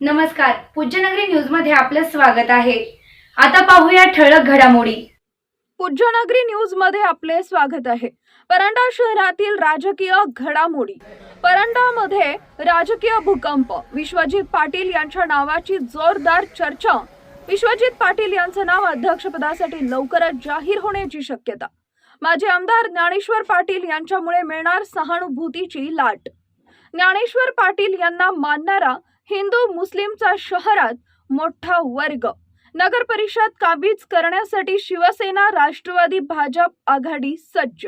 नमस्कार पूज्यनगरी न्यूजमध्ये आपलं स्वागत आहे. आता पाहूया ठळक घडामोडी. पूज्यनगरी न्यूजमध्ये आपले स्वागत आहे. परंडा शहरातील राजकीय घडामोडी. परंडामध्ये राजकीय भूकंप. विश्वजित पाटील यांच्या नावाची जोरदार चर्चा. विश्वजित पाटील यांचं नाव अध्यक्षपदासाठी लवकरच जाहीर होण्याची शक्यता. माजी आमदार ज्ञानेश्वर पाटील यांच्यामुळे मिळणार सहानुभूतीची लाट. ज्ञानेश्वर पाटील यांना मानणारा हिंदू मुस्लिमचा शहरात मोठा वर्ग. नगर परिषद काबीज करण्यासाठी शिवसेना राष्ट्रवादी भाजप आघाडी सज्ज.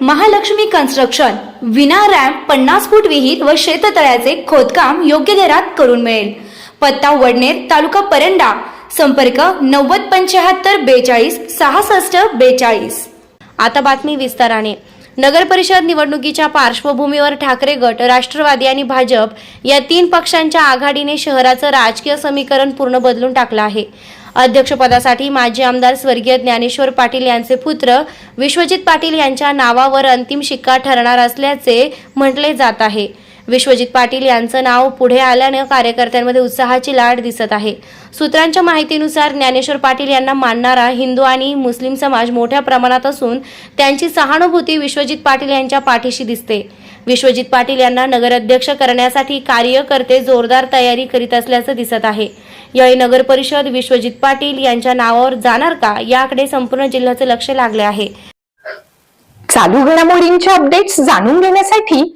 महालक्ष्मी कन्स्ट्रक्शन विना रॅम्प पन्नास फूट विहीर व शेततळ्याचे खोदकाम योग्य दरात करून मिळेल. पत्ता वडनेर तालुका परंडा. संपर्क नव्वद पंच्याहत्तर बेचाळीस सहासष्ट बेचाळीस. आता बातमी विस्ताराने. नगर परिषद निवडणुकीच्या पार्श्वभूमीवर ठाकरे गट राष्ट्रवादी आणि भाजप या तीन पक्षांच्या आघाडीने शहराचं राजकीय समीकरण पूर्ण बदलून टाकलं आहे. अध्यक्षपदासाठी माजी आमदार स्वर्गीय ज्ञानेश्वर पाटील यांचे पुत्र विश्वजित पाटील यांच्या नावावर अंतिम शिक्का ठरणार असल्याचे म्हटले जात आहे. विश्वजित पाटील यांचं नाव पुढे आल्यानं कार्यकर्त्यांमध्ये उत्साहाची लाट दिसत आहे. सूत्रांच्या माहितीनुसार ज्ञानेश्वर पाटील यांना मानणारा हिंदू आणि मुस्लिम समाज मोठ्या प्रमाणात असून त्यांची सहानुभूती विश्वजित पाटील यांच्या पाठीशी दिसते. विश्वजित पाटील यांना नगराध्यक्ष करण्यासाठी कार्यकर्ते जोरदार तयारी करीत असल्याचं दिसत आहे. यावेळी नगर परिषद विश्वजित पाटील यांच्या नावावर जाणार का याकडे संपूर्ण जिल्ह्याचं लक्ष लागले आहे. चालू घडामोडींचे अपडेट्स जाणून घेण्यासाठी